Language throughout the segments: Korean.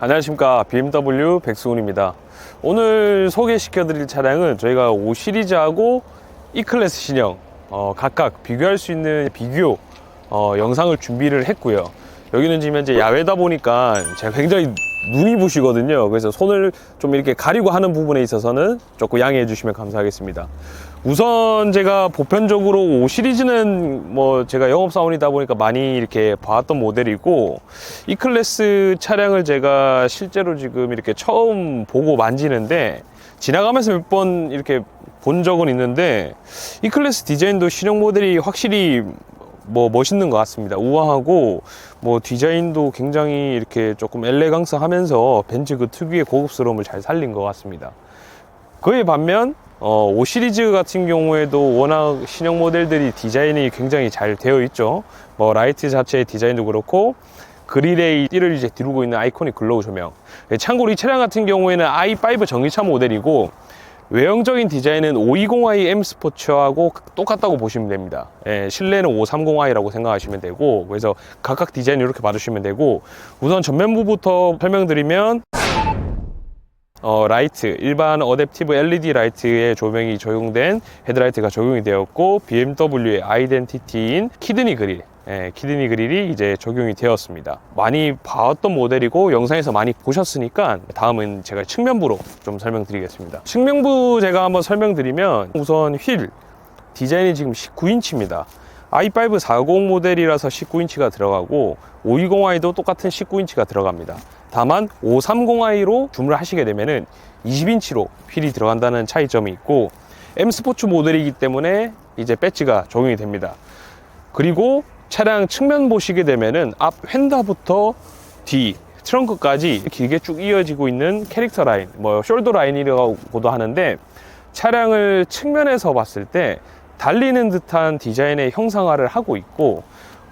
안녕하십니까. BMW 백수훈입니다. 오늘 소개시켜 드릴 차량은 저희가 5 시리즈하고 E클래스 신형 어, 각각 비교할 수 있는 비교 어, 영상을 준비를 했고요. 여기는 지금 현재 야외다 보니까 제가 굉장히 눈이 부시거든요. 그래서 손을 좀 이렇게 가리고 하는 부분에 있어서는 조금 양해해 주시면 감사하겠습니다. 우선 제가 보편적으로 5 시리즈는 뭐 제가 영업사원이다 보니까 많이 이렇게 봐왔던 모델이고 이 클래스 차량을 제가 실제로 지금 이렇게 처음 보고 만지는데 지나가면서 몇 번 이렇게 본 적은 있는데 이 클래스 디자인도 신형 모델이 확실히 뭐 멋있는 것 같습니다. 우아하고 뭐 디자인도 굉장히 이렇게 조금 엘레강스 하면서 벤츠 그 특유의 고급스러움을 잘 살린 것 같습니다. 그에 반면 어, 5 시리즈 같은 경우에도 워낙 신형 모델들이 디자인이 굉장히 잘 되어 있죠. 뭐 라이트 자체의 디자인도 그렇고 그릴에 이 띠를 이제 뒤르고 있는 아이코닉 글로우 조명. 예, 참고로 이 차량 같은 경우에는 i5 전기차 모델이고 외형적인 디자인은 520i M 스포츠하고 똑같다고 보시면 됩니다. 예, 실내는 530i라고 생각하시면 되고 그래서 각각 디자인 이렇게 봐주시면 되고 우선 전면부부터 설명드리면 어, 라이트, 일반 어댑티브 LED 라이트의 조명이 적용된 헤드라이트가 적용이 되었고 BMW의 아이덴티티인 키드니 그릴 예, 키드니 그릴이 이제 적용이 되었습니다. 많이 봐왔던 모델이고 영상에서 많이 보셨으니까 다음은 제가 측면부로 좀 설명드리겠습니다. 측면부 제가 한번 설명드리면 우선 휠 디자인이 지금 19인치입니다. i5 40 모델이라서 19인치가 들어가고 520i도 똑같은 19인치가 들어갑니다. 다만 530i로 주문을 하시게 되면은 20인치로 휠이 들어간다는 차이점이 있고 M 스포츠 모델이기 때문에 이제 배지가 적용이 됩니다. 그리고 차량 측면 보시게 되면은 앞 휀다부터 뒤 트렁크까지 길게 쭉 이어지고 있는 캐릭터 라인, 뭐 숄더 라인이라고도 하는데 차량을 측면에서 봤을 때 달리는 듯한 디자인의 형상화를 하고 있고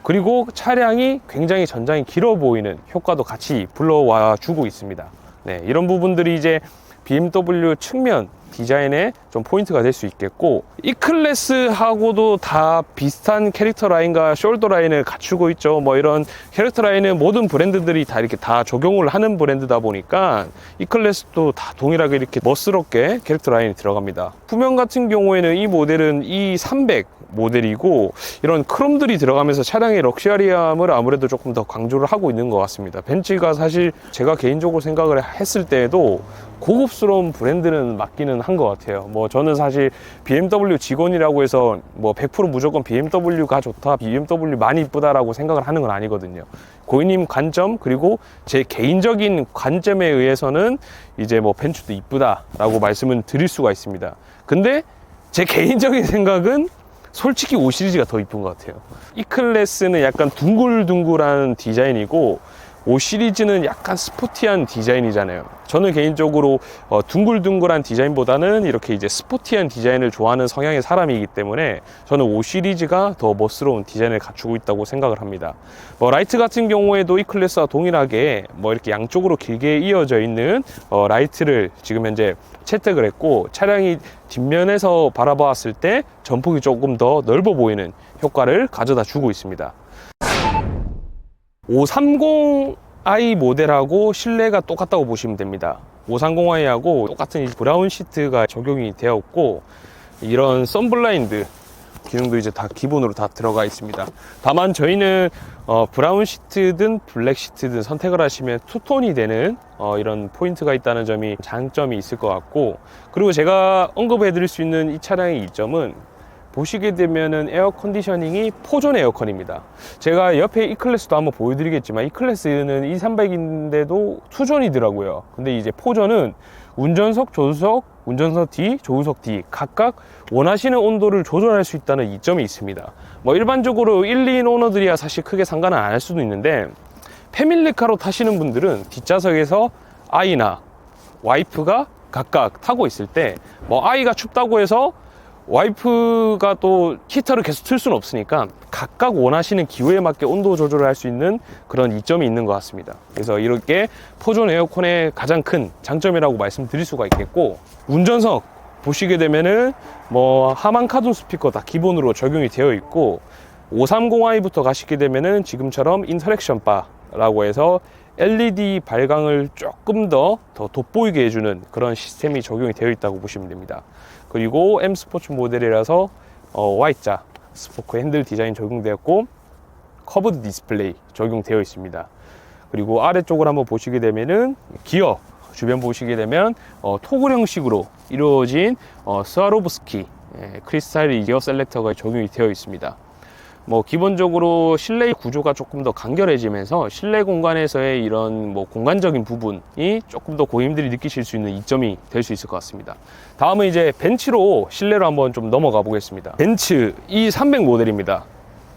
그리고 차량이 굉장히 전장이 길어 보이는 효과도 같이 불러와 주고 있습니다. 네, 이런 부분들이 이제 BMW 측면 디자인에 좀 포인트가 될 수 있겠고 이 클래스하고도 다 비슷한 캐릭터 라인과 숄더 라인을 갖추고 있죠. 뭐 이런 캐릭터 라인은 모든 브랜드들이 다 이렇게 다 적용을 하는 브랜드다 보니까 이 클래스도 다 동일하게 이렇게 멋스럽게 캐릭터 라인이 들어갑니다. 후면 같은 경우에는 이 모델은 E300 모델이고 이런 크롬들이 들어가면서 차량의 럭셔리함을 아무래도 조금 더 강조를 하고 있는 것 같습니다. 벤츠가 사실 제가 개인적으로 생각을 했을 때에도 고급스러운 브랜드는 맞기는 한 것 같아요. 뭐 저는 사실 BMW 직원이라고 해서 뭐 100% 무조건 BMW가 좋다, BMW 많이 이쁘다라고 생각을 하는 건 아니거든요. 고객님 관점 그리고 제 개인적인 관점에 의해서는 이제 뭐 벤츠도 이쁘다라고 말씀을 드릴 수가 있습니다. 근데 제 개인적인 생각은 솔직히 5 시리즈가 더 이쁜 것 같아요. 이 클래스는 약간 둥글둥글한 디자인이고 5 시리즈는 약간 스포티한 디자인이잖아요. 저는 개인적으로 어, 둥글둥글한 디자인보다는 이렇게 이제 스포티한 디자인을 좋아하는 성향의 사람이기 때문에 저는 5 시리즈가 더 멋스러운 디자인을 갖추고 있다고 생각을 합니다. 뭐 라이트 같은 경우에도 이 클래스와 동일하게 뭐 이렇게 양쪽으로 길게 이어져 있는 어, 라이트를 지금 현재 채택을 했고 차량이 뒷면에서 바라봤을 때 전폭이 조금 더 넓어 보이는 효과를 가져다 주고 있습니다. 530i 모델하고 실내가 똑같다고 보시면 됩니다. 530i하고 똑같은 이 브라운 시트가 적용이 되었고 이런 썬블라인드 기능도 이제 다 기본으로 다 들어가 있습니다. 다만 저희는 어, 브라운 시트든 블랙 시트든 선택을 하시면 투톤이 되는 어, 이런 포인트가 있다는 점이 장점이 있을 것 같고 그리고 제가 언급해 드릴 수 있는 이 차량의 이점은 보시게 되면은 에어 컨디셔닝이 포존 에어컨입니다. 제가 옆에 이 클래스도 한번 보여드리겠지만 이 클래스는 E300인데도 투존이더라고요. 근데 이제 포존은 운전석, 조수석, 운전석 뒤, 조수석 뒤 각각 원하시는 온도를 조절할 수 있다는 이점이 있습니다. 뭐 일반적으로 1, 2인 오너들이야 사실 크게 상관은 안 할 수도 있는데 패밀리카로 타시는 분들은 뒷좌석에서 아이나 와이프가 각각 타고 있을 때 뭐 아이가 춥다고 해서 와이프가 또 히터를 계속 틀 수는 없으니까 각각 원하시는 기호에 맞게 온도 조절을 할 수 있는 그런 이점이 있는 것 같습니다. 그래서 이렇게 포존 에어컨의 가장 큰 장점이라고 말씀드릴 수가 있겠고 운전석 보시게 되면은 뭐 하만 카돈 스피커 다 기본으로 적용이 되어 있고 530i부터 가시게 되면은 지금처럼 인터랙션 바라고 해서 LED 발광을 조금 더, 더 돋보이게 해주는 그런 시스템이 적용이 되어 있다고 보시면 됩니다. 그리고 M 스포츠 모델이라서 어, Y자 스포크 핸들 디자인 적용되었고 커브드 디스플레이 적용되어 있습니다. 그리고 아래쪽을 한번 보시게 되면은 기어 주변 보시게 되면 어, 토글 형식으로 이루어진 어, 스와로브스키 예, 크리스탈 기어 셀렉터가 적용이 되어 있습니다. 뭐 기본적으로 실내 구조가 조금 더 간결해지면서 실내 공간에서의 이런 뭐 공간적인 부분이 조금 더 고객님들이 느끼실 수 있는 이점이 될 수 있을 것 같습니다. 다음은 이제 벤츠로 실내로 한번 좀 넘어가 보겠습니다. 벤츠 E300 모델입니다.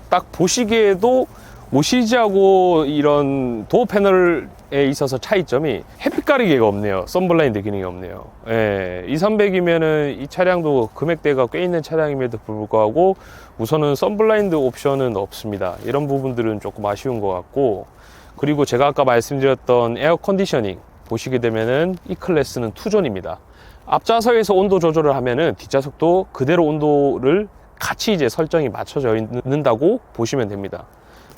딱 보시기에도 5시리즈하고 이런 도어 패널에 있어서 차이점이 햇빛 가리개가 없네요. 썬블라인드 기능이 없네요. 예, 2300이면은 이 차량도 금액대가 꽤 있는 차량임에도 불구하고 우선은 썬블라인드 옵션은 없습니다. 이런 부분들은 조금 아쉬운 것 같고 그리고 제가 아까 말씀드렸던 에어 컨디셔닝 보시게 되면은 이 클래스는 투존입니다. 앞좌석에서 온도 조절을 하면은 뒷좌석도 그대로 온도를 같이 이제 설정이 맞춰져 있는다고 보시면 됩니다.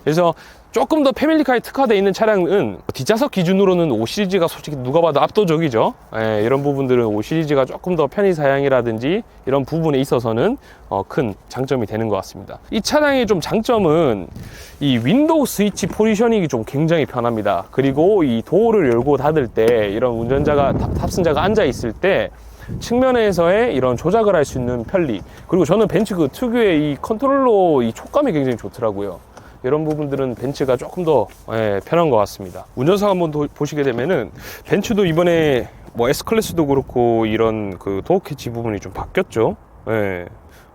그래서 조금 더 패밀리카에 특화되어 있는 차량은 뒷좌석 기준으로는 5 시리즈가 솔직히 누가 봐도 압도적이죠. 예, 이런 부분들은 5 시리즈가 조금 더 편의 사양이라든지 이런 부분에 있어서는 어, 큰 장점이 되는 것 같습니다. 이 차량의 좀 장점은 이 윈도우 스위치 포지셔닝이 좀 굉장히 편합니다. 그리고 이 도어를 열고 닫을 때 이런 운전자가 탑- 탑승자가 앉아 있을 때 측면에서의 이런 조작을 할 수 있는 편리 그리고 저는 벤츠 그 특유의 이 컨트롤러 이 촉감이 굉장히 좋더라고요. 이런 부분들은 벤츠가 조금 더 예, 편한 것 같습니다. 운전석 한번 도- 보시게 되면은 벤츠도 이번에 뭐 S 클래스도 그렇고 이런 그 도어 캐치 부분이 좀 바뀌었죠. 예.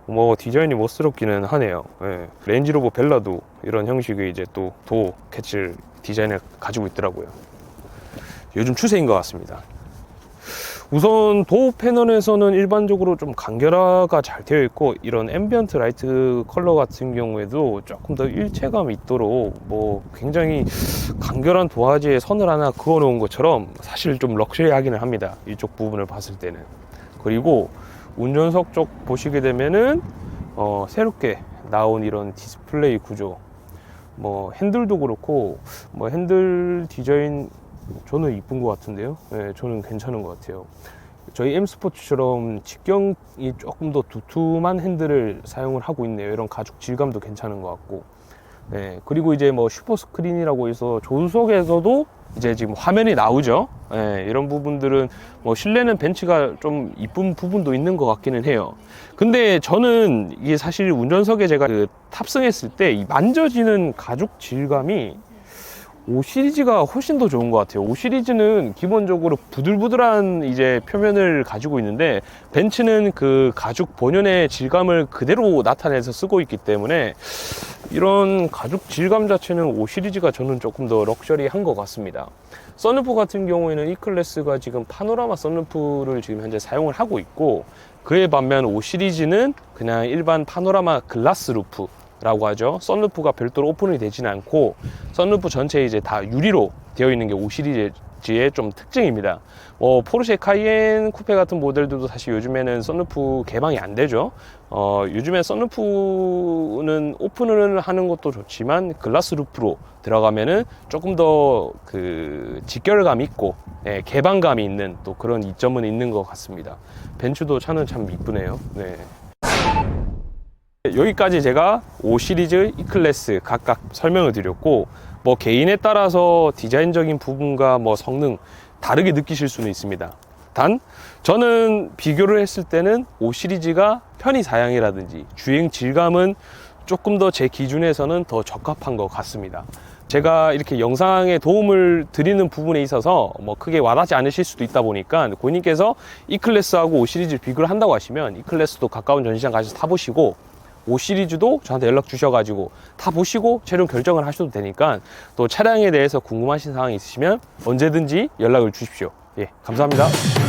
뭐 디자인이 멋스럽기는 하네요. 예. 렌지로버 벨라도 이런 형식의 이제 또 도어 캐치 디자인을 가지고 있더라고요. 요즘 추세인 것 같습니다. 우선 도어 패널에서는 일반적으로 좀 간결화가 잘 되어 있고 이런 앰비언트 라이트 컬러 같은 경우에도 조금 더 일체감이 있도록 뭐 굉장히 간결한 도화지에 선을 하나 그어 놓은 것처럼 사실 좀 럭셔리하기는 합니다. 이쪽 부분을 봤을 때는. 그리고 운전석 쪽 보시게 되면은 어, 새롭게 나온 이런 디스플레이 구조. 뭐 핸들도 그렇고 뭐 핸들 디자인 저는 이쁜 것 같은데요. 네, 저는 괜찮은 것 같아요. 저희 M 스포츠처럼 직경이 조금 더 두툼한 핸들을 사용을 하고 있네요. 이런 가죽 질감도 괜찮은 것 같고. 네, 그리고 이제 뭐 슈퍼 스크린이라고 해서 조수석에서도 이제 지금 화면이 나오죠. 네, 이런 부분들은 뭐 실내는 벤츠가 좀 이쁜 부분도 있는 것 같기는 해요. 근데 저는 이게 사실 운전석에 제가 그 탑승했을 때이 만져지는 가죽 질감이 5 시리즈가 훨씬 더 좋은 것 같아요. 5 시리즈는 기본적으로 부들부들한 이제 표면을 가지고 있는데 벤츠는 그 가죽 본연의 질감을 그대로 나타내서 쓰고 있기 때문에 이런 가죽 질감 자체는 5 시리즈가 저는 조금 더 럭셔리한 것 같습니다. 썬루프 같은 경우에는 E 클래스가 지금 파노라마 썬루프를 지금 현재 사용을 하고 있고 그에 반면 5 시리즈는 그냥 일반 파노라마 글라스 루프 라고 하죠. 썬루프가 별도로 오픈이 되지는 않고 썬루프 전체 이제 다 유리로 되어 있는 게 5 시리즈의 좀 특징입니다. 뭐 포르쉐 카이엔 쿠페 같은 모델들도 사실 요즘에는 썬루프 개방이 안 되죠. 어, 요즘에 썬루프는 오픈을 하는 것도 좋지만 글라스 루프로 들어가면은 조금 더 그 직결감 있고 예, 개방감이 있는 또 그런 이점은 있는 것 같습니다. 벤츠도 차는 참 이쁘네요. 네. 여기까지 제가 5 시리즈 E 클래스 각각 설명을 드렸고 뭐 개인에 따라서 디자인적인 부분과 뭐 성능 다르게 느끼실 수는 있습니다. 단 저는 비교를 했을 때는 5 시리즈가 편의 사양이라든지 주행 질감은 조금 더 제 기준에서는 더 적합한 것 같습니다. 제가 이렇게 영상에 도움을 드리는 부분에 있어서 뭐 크게 와닿지 않으실 수도 있다 보니까 고객님께서 E 클래스하고 5 시리즈 비교를 한다고 하시면 E 클래스도 가까운 전시장 가셔서 타보시고 5 시리즈도 저한테 연락 주셔가지고 다 보시고 최종 결정을 하셔도 되니까 또 차량에 대해서 궁금하신 사항이 있으시면 언제든지 연락을 주십시오. 예, 감사합니다.